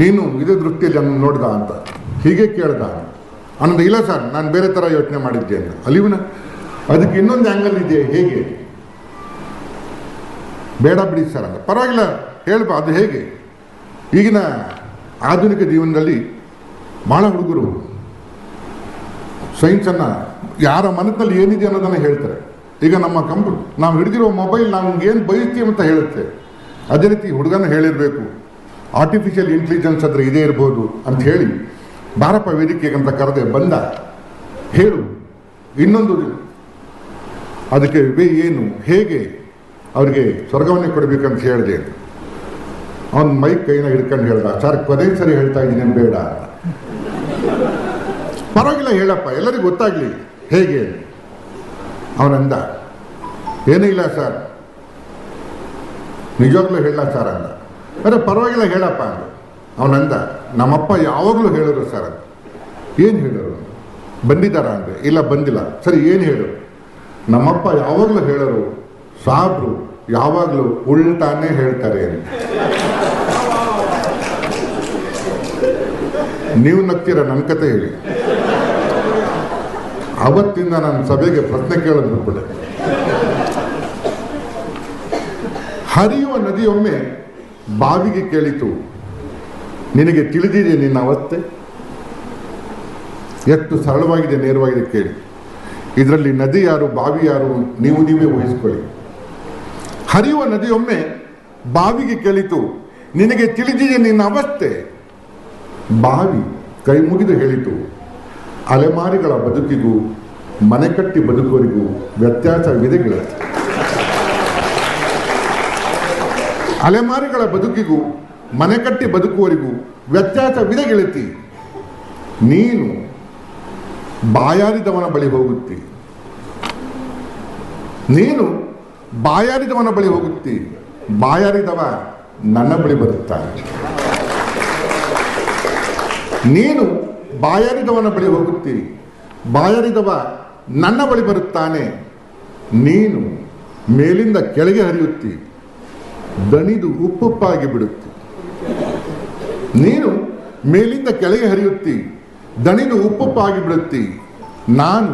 ನೀನು ಇದೇ ದೃಷ್ಟಿಯಲ್ಲಿ ನನ್ನ ನೋಡ್ದ ಅಂತ. ಹೀಗೆ ಕೇಳ್ದ. ಅನ್ನೋದು ಇಲ್ಲ ಸರ್, ನಾನು ಬೇರೆ ಥರ ಯೋಚನೆ ಮಾಡಿದ್ದೆ ಅಂತ ಅಲ್ಲಿವನ ಅದಕ್ಕೆ ಇನ್ನೊಂದು ಆ್ಯಂಗಲ್ ಇದೆ, ಹೇಗೆ? ಬೇಡ ಬಿಡಿ ಸರ್ ಅಂತ. ಪರವಾಗಿಲ್ಲ ಹೇಳ್ಬ ಅದು ಹೇಗೆ? ಈಗಿನ ಆಧುನಿಕ ಜೀವನದಲ್ಲಿ ಭಾಳ ಹುಡುಗರು ಸೈನ್ಸನ್ನು ಯಾರ ಮನಸ್ಸಲ್ಲಿ ಏನಿದೆ ಅನ್ನೋದನ್ನು ಹೇಳ್ತಾರೆ. ಈಗ ನಮ್ಮ ಕಂಪ್ಯೂಟರ್ ನಾವು ಹಿಡಿದಿರೋ ಮೊಬೈಲ್ ನಾವು ಏನು ಬಯಸ್ತೀವಿ ಅಂತ ಹೇಳುತ್ತೆ. ಅದೇ ರೀತಿ ಹುಡುಗನ ಹೇಳಿರಬೇಕು. ಆರ್ಟಿಫಿಷಿಯಲ್ ಇಂಟೆಲಿಜೆನ್ಸ್ ಹತ್ರ ಇದೇ ಇರ್ಬೋದು ಅಂತ ಹೇಳಿ ಬಾರಪ್ಪ ವೇದಿಕೆಗೆ ಅಂತ ಕರೆದೆ ಬಂದ. ಹೇಳು, ಇನ್ನೊಂದು ಅದಕ್ಕೆ ವೇ ಏನು, ಹೇಗೆ ಅವರಿಗೆ ಸ್ವರ್ಗವನ್ನೇ ಕೊಡಬೇಕಂತ ಹೇಳಿದೆ. ಅವನ ಮೈಕ್ ಕೈನ ಹಿಡ್ಕೊಂಡು ಹೇಳ್ದ, ಸರ್ ಕೊನೆ ಸರಿ ಹೇಳ್ತಾ ಇದ್ದೀನಿ ಬೇಡ ಪರವಾಗಿಲ್ಲ, ಹೇಳಪ್ಪ, ಎಲ್ಲರಿಗೂ ಗೊತ್ತಾಗ್ಲಿ, ಹೇಗೆ ಅವನಂದ ಏನೂ ಇಲ್ಲ ಸರ್, ನಿಜವಾಗ್ಲೂ ಹೇಳ ಸರ್ ಅಂದ. ಅರೆ ಪರವಾಗಿಲ್ಲ, ಹೇಳಪ್ಪ ಅಂದ ಅವನಂದ, ನಮ್ಮಪ್ಪ ಯಾವಾಗಲೂ ಹೇಳಿದ್ರು ಸರ್ ಅಂತ. ಏನು ಹೇಳೋರು ಬಂದಿದ್ದಾರ ಅಂದರೆ ಇಲ್ಲ, ಬಂದಿಲ್ಲ. ಸರಿ, ಏನು ಹೇಳೋರು ನಮ್ಮಪ್ಪ ಯಾವಾಗಲೂ ಹೇಳೋರು ಸಾಬ್ರು ಯಾವಾಗಲೂ ಉಲ್ಟಾನೇ ಹೇಳ್ತಾರೆ ಅಂತ. ನೀವು ನಗ್ತೀರ? ನನ್ನ ಕತೆ ಹೇಳಿ. ಅವತ್ತಿಂದ ನಾನು ಸಭೆಗೆ ಪ್ರಶ್ನೆ ಕೇಳೋದು ಬಿಟ್ಬಿಟ್ಟೆ. ಹರಿಯುವ ನದಿಯೊಮ್ಮೆ ಬಾವಿಗೆ ಕೇಳಿತು, ನಿನಗೆ ತಿಳಿದಿದೆ ನಿನ್ನ ಅವಸ್ಥೆ? ಎಷ್ಟು ಸರಳವಾಗಿದೆ, ನೇರವಾಗಿದೆ ಕೇಳಿ. ಇದರಲ್ಲಿ ನದಿ ಯಾರು, ಬಾವಿ ಯಾರು, ನೀವು ನೀವೇ ಊಹಿಸ್ಕೊಳ್ಳಿ. ಹರಿಯುವ ನದಿಯೊಮ್ಮೆ ಬಾವಿಗೆ ಕೇಳಿತು, ನಿನಗೆ ತಿಳಿದಿದೆ ನಿನ್ನ ಅವಸ್ಥೆ? ಬಾವಿ ಕೈ ಮುಗಿದು ಹೇಳಿತು, ಅಲೆಮಾರಿಗಳ ಬದುಕಿಗೂ, ಮನೆ ಕಟ್ಟಿ ಬದುಕುವರಿಗೂ ವ್ಯತ್ಯಾಸವಿದೆ ಅಲೆಮಾರಿಗಳ ಬದುಕಿಗೂ, ಮನೆ ಕಟ್ಟಿ ಬದುಕುವರಿಗೂ ವ್ಯತ್ಯಾಸವಿದೆ ಗೆಳತಿ ನೀನು ಬಾಯಾರಿದವನ ಬಳಿ ಹೋಗುತ್ತಿ. ನೀನು ಬಾಯಾರಿದವನ ಬಳಿ ಹೋಗುತ್ತಿ. ಬಾಯಾರಿದವ ನನ್ನ ಬಳಿ ಬರುತ್ತಾನೆ ನೀನು ಬಾಯಾರಿದವನ ಬಳಿ ಹೋಗುತ್ತಿ. ಬಾಯಾರಿದವ ನನ್ನ ಬಳಿ ಬರುತ್ತಾನೆ. ನೀನು ಮೇಲಿಂದ ಕೆಳಗೆ ಹರಿಯುತ್ತಿ. ದಣಿದು ಉಪ್ಪುಪ್ಪಾಗಿ ಬಿಡುತ್ತೆ. ನೀನು ಮೇಲಿಂದ ಕೆಳಗೆ ಹರಿಯುತ್ತಿ, ದಣಿದು ಉಪ್ಪುಪ್ಪಾಗಿ ಬಿಡುತ್ತಿ. ನಾನು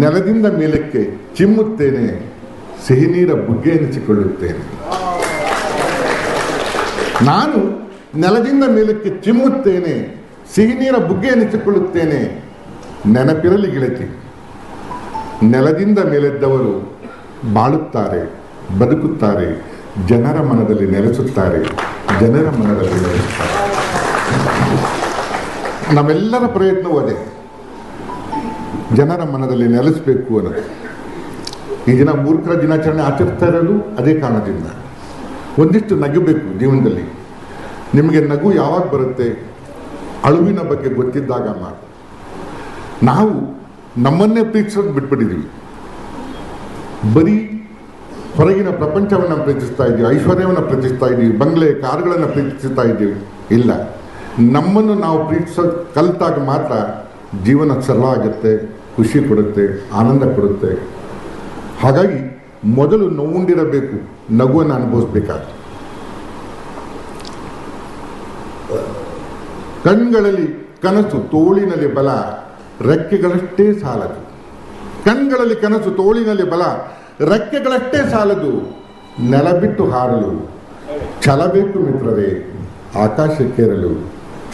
ನೆಲದಿಂದ ಮೇಲಕ್ಕೆ ಚಿಮ್ಮುತ್ತೇನೆ ಸಿಹಿ ನೀರ ಬುಗ್ಗೆ ಎನಿಸಿಕೊಳ್ಳುತ್ತೇನೆ ನಾನು ನೆಲದಿಂದ ಮೇಲಕ್ಕೆ ಚಿಮ್ಮುತ್ತೇನೆ ಸಿಹಿ ನೀರ ಬುಗ್ಗೆ ಎನಿಸಿಕೊಳ್ಳುತ್ತೇನೆ ನೆನಪಿರಲಿ ಗೆಳತಿ, ನೆಲದಿಂದ ಮೇಲೆದ್ದವರು ಬಾಳುತ್ತಾರೆ, ಬದುಕುತ್ತಾರೆ. ಜನರ ಮನದಲ್ಲಿ ನೆಲೆಸುತ್ತಾರೆ. ಜನರ ಮನದಲ್ಲಿ ನೆಲೆಸುತ್ತಾರೆ. ನಮ್ಮೆಲ್ಲರ ಪ್ರಯತ್ನವೂ ಅದೇ. ಜನರ ಮನದಲ್ಲಿ ನೆಲೆಸಬೇಕು ಅನ್ನೋದು. ಈ ದಿನ ಮೂರ್ಖರ ದಿನಾಚರಣೆ ಆಚರಿಸ್ತಾ ಇರೋದು ಅದೇ ಕಾರಣದಿಂದ. ಒಂದಿಷ್ಟು ನಗಬೇಕು ಜೀವನದಲ್ಲಿ. ನಿಮಗೆ ನಗು ಯಾವಾಗ ಬರುತ್ತೆ? ಅಳುವಿನ ಬಗ್ಗೆ ಗೊತ್ತಿದ್ದಾಗ ಮಾತ್ರ. ನಾವು ನಮ್ಮನ್ನೇ ಪ್ರೀತಿಸೋದು ಬಿಟ್ಬಿಟ್ಟಿದ್ದೀವಿ. ಬರೀ ಹೊರಗಿನ ಪ್ರಪಂಚವನ್ನು ಪ್ರೀತಿಸ್ತಾ ಇದ್ದೀವಿ ಐಶ್ವರ್ಯವನ್ನು ಪ್ರೀತಿಸ್ತಾ ಇದ್ದೀವಿ ಬಂಗ್ಲೆ ಕಾರುಗಳನ್ನು ಪ್ರೀತಿಸ್ತಾ ಇದ್ದೀವಿ ಇಲ್ಲ. ನಮ್ಮನ್ನು ನಾವು ಪ್ರೀತಿಸೋ ಕಲಿತಾಗ ಮಾತ್ರ ಜೀವನ ಸರಳ ಆಗುತ್ತೆ ಖುಷಿ ಕೊಡುತ್ತೆ, ಆನಂದ ಕೊಡುತ್ತೆ. ಹಾಗಾಗಿ ಮೊದಲು ನೋವುಂಡಿರಬೇಕು, ನಗುವನ್ನು ಅನುಭವಿಸ್ಬೇಕಾದ ಕಣ್ಗಳಲ್ಲಿ ಕನಸು, ತೋಳಿನಲ್ಲಿ ಬಲ, ರೆಕ್ಕೆಗಳಷ್ಟೇ ಸಾಲದು. ಕಣ್ಗಳಲ್ಲಿ ಕನಸು, ತೋಳಿನಲ್ಲಿ ಬಲ ರೆಕ್ಕೆಗಳಷ್ಟೇ ಸಾಲದು, ನೆಲ ಬಿಟ್ಟು ಹಾರಲು. ಛಲಬೇಕು ಮಿತ್ರರೇ ಆಕಾಶಕ್ಕೇರಲು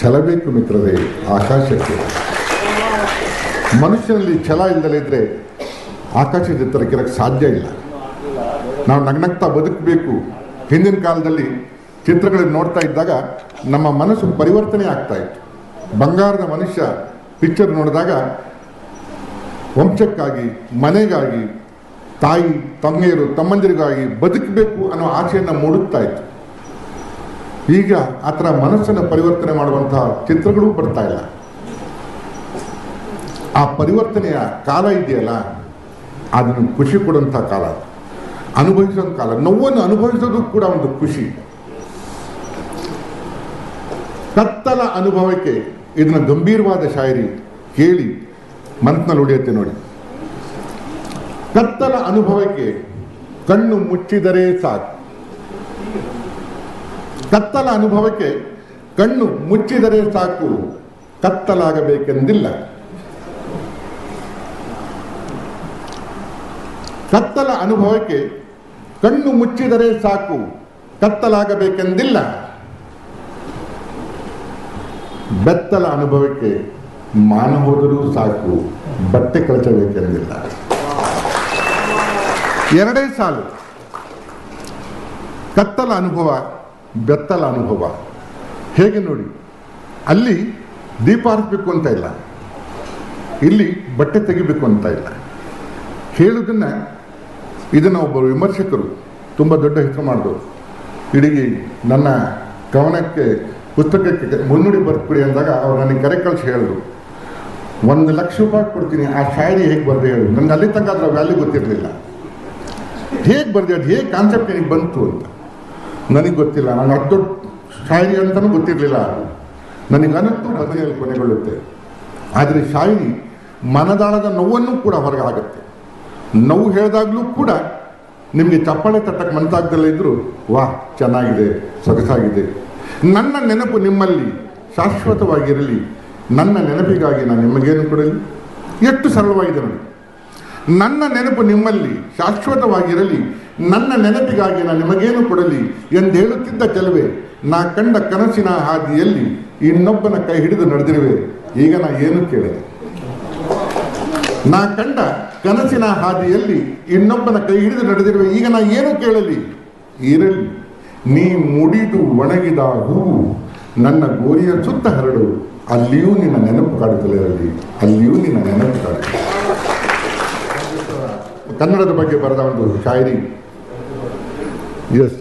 ಛಲಬೇಕು ಮಿತ್ರರೇ, ಆಕಾಶಕ್ಕೆ ಮನುಷ್ಯನಲ್ಲಿ ಛಲ ಇಲ್ಲದಲೇ ಇದ್ರೆ ಆಕಾಶದ ಎತ್ತರಕ್ಕಿರಕ್ಕೆ ಸಾಧ್ಯ ಇಲ್ಲ. ನಾವು ನಗ್ನಗ್ತಾ ಬದುಕಬೇಕು. ಹಿಂದಿನ ಕಾಲದಲ್ಲಿ ಚಿತ್ರಗಳನ್ನು ನೋಡ್ತಾ ಇದ್ದಾಗ ನಮ್ಮ ಮನಸ್ಸು ಪರಿವರ್ತನೆ ಆಗ್ತಾ ಇತ್ತು. ಬಂಗಾರದ ಮನುಷ್ಯ ಪಿಕ್ಚರ್ ನೋಡಿದಾಗ ವಂಶಕ್ಕಾಗಿ, ಮನೆಗಾಗಿ ತಾಯಿ, ತಂಗೆಯರು ತಮ್ಮಂದಿರಿಗಾಗಿ ಬದುಕಬೇಕು ಅನ್ನೋ ಆಸೆಯನ್ನು ಮೂಡುತ್ತಾ ಇತ್ತು. ಈಗ ಆ ಥರ ಮನಸ್ಸನ್ನು ಪರಿವರ್ತನೆ ಮಾಡುವಂತಹ ಚಿತ್ರಗಳು ಬರ್ತಾ ಇಲ್ಲ. ಆ ಪರಿವರ್ತನೆಯ ಕಾಲ ಇದೆಯಲ್ಲ, ಅದನ್ನು ಖುಷಿ ಕೊಡುವಂಥ ಕಾಲ ಅನುಭವಿಸುವಂಥ ಕಾಲ. ನೋವನ್ನು ಅನುಭವಿಸೋದು ಕೂಡ ಒಂದು ಖುಷಿ. ಕತ್ತಲ ಅನುಭವಕ್ಕೆ ಇದನ್ನ ಗಂಭೀರವಾದ ಶಾಯರಿ ಕೇಳಿ ಮನಸ್ಸಿನಲ್ಲಿ ಉಳಿಯುತ್ತೆ ನೋಡಿ. ಕತ್ತಲ ಅನುಭವಕ್ಕೆ ಕಣ್ಣು ಮುಚ್ಚಿದರೆ ಸಾಕು. ಕತ್ತಲ ಅನುಭವಕ್ಕೆ ಕಣ್ಣು ಮುಚ್ಚಿದರೆ ಸಾಕು. ಕತ್ತಲಾಗಬೇಕೆಂದಿಲ್ಲ. ಕತ್ತಲ ಅನುಭವಕ್ಕೆ ಕಣ್ಣು ಮುಚ್ಚಿದರೆ ಸಾಕು. ಕತ್ತಲಾಗಬೇಕೆಂದಿಲ್ಲ. ಬೆತ್ತಲ ಅನುಭವಕ್ಕೆ ಮಾನ ಹೋದರೂ ಸಾಕು. ಬಟ್ಟೆ ಕಳಚಬೇಕೆಂದಿಲ್ಲ. ಎರಡೇ ಸಾಲು. ಕತ್ತಲ ಅನುಭವ, ಬೆತ್ತಲ ಅನುಭವ. ಹೇಗೆ ನೋಡಿ? ಅಲ್ಲಿ ದೀಪ ಹರಿಸ್ಬೇಕು ಅಂತ ಇಲ್ಲ. ಇಲ್ಲಿ ಬಟ್ಟೆ ತೆಗಿಬೇಕು ಅಂತ ಇಲ್ಲ. ಹೇಳುವುದನ್ನ ಇದನ್ನು ಒಬ್ಬರು ವಿಮರ್ಶಕರು ತುಂಬ ದೊಡ್ಡ ಹೆಸರು ಮಾಡಿದ್ರು ಇಡೀ ನನ್ನ ಕವನಕ್ಕೆ, ಪುಸ್ತಕಕ್ಕೆ ಮುನ್ನುಡಿ ಬರ್ಕೊಡಿ ಅಂದಾಗ ಅವ್ರು ನನಗೆ ಕರೆ ಕಳಿಸಿ ಹೇಳಿದ್ರು. ಒಂದು ಲಕ್ಷ ರೂಪಾಯಿ ಕೊಡ್ತೀನಿ, ಆ ಶಾಯರಿ ಹೇಗೆ ಬರ್ದು ಹೇಳು? ನನಗೆ ಅಲ್ಲಿ ತನಕ ವ್ಯಾಲ್ಯೂ ಗೊತ್ತಿರಲಿಲ್ಲ. ಹೇಗೆ ಬರೆದೆ, ಅದು ಹೇಗೆ ಕಾನ್ಸೆಪ್ಟ್ ನನಗೆ ಬಂತು ಅಂತ? ನನಗೆ ಗೊತ್ತಿಲ್ಲ. ನಾನು ಅಷ್ಟು ದೊಡ್ಡ ಅಂತಲೂ ಗೊತ್ತಿರಲಿಲ್ಲ. ನನಗೆ ಅನಂತೂ ಬದನೆಯಲ್ಲಿ ಕೊನೆಗೊಳ್ಳುತ್ತೆ. ಆದರೆ ಶಾಯರಿ ಮನದಾಳದ ನೋವನ್ನು ಕೂಡ ಹೊರಗೆ ಆಗುತ್ತೆ ನೋವು ಹೇಳಿದಾಗಲೂ ಕೂಡ ನಿಮಗೆ ಚಪ್ಪಾಳೆ ತಟ್ಟಕ್ಕೆ ಮನಸ್ಸಾಗ್ದಲ್ಲೇ ಇದ್ದರೂ ವಾಹ್, ಚೆನ್ನಾಗಿದೆ, ಸೊಗಸಾಗಿದೆ. ನನ್ನ ನೆನಪು ನಿಮ್ಮಲ್ಲಿ ಶಾಶ್ವತವಾಗಿರಲಿ. ನನ್ನ ನೆನಪಿಗಾಗಿ ನಾನು ನಿಮಗೇನು ಕೊಡಲಿ? ಎಷ್ಟು ಸರಳವಾಗಿದೆ ನೋಡಿ. ನನ್ನ ನೆನಪು ನಿಮ್ಮಲ್ಲಿ ಶಾಶ್ವತವಾಗಿರಲಿ, ನನ್ನ ನೆನಪಿಗಾಗಿ ನಾನು ನಿಮಗೇನು ಕೊಡಲಿ ಎಂದು ಹೇಳುತ್ತಿದ್ದ ಕೆಲವೇ, ನಾ ಕಂಡ ಕನಸಿನ ಹಾದಿಯಲ್ಲಿ ಇನ್ನೊಬ್ಬನ ಕೈ ಹಿಡಿದು ನಡೆದಿರುವೆ. ಈಗ ನಾ ಏನು ಕೇಳಿದೆ ನಾ ಕಂಡ ಕನಸಿನ ಹಾದಿಯಲ್ಲಿ ಇನ್ನೊಬ್ಬನ ಕೈ ಹಿಡಿದು ನಡೆದಿರುವೆ. ಈಗ ನಾ ಏನು ಕೇಳಲಿ? ಇರಲಿ. ನೀ ಮುಡಿದು ಒಣಗಿದ ಹೂವು ನನ್ನ ಗೋರಿಯ ಸುತ್ತ ಹರಡು. ಅಲ್ಲಿಯೂ ನಿನ್ನ ನೆನಪು ಕಾಡುತ್ತಲೇ ಇರಲಿ. ಅಲ್ಲಿಯೂ ನಿನ್ನ ನೆನಪು ಕಾಡುತ್ತೆ ಕನ್ನಡದ ಬಗ್ಗೆ ಬರೆದ ಒಂದು ಶಾಯರಿ. ಎಸ್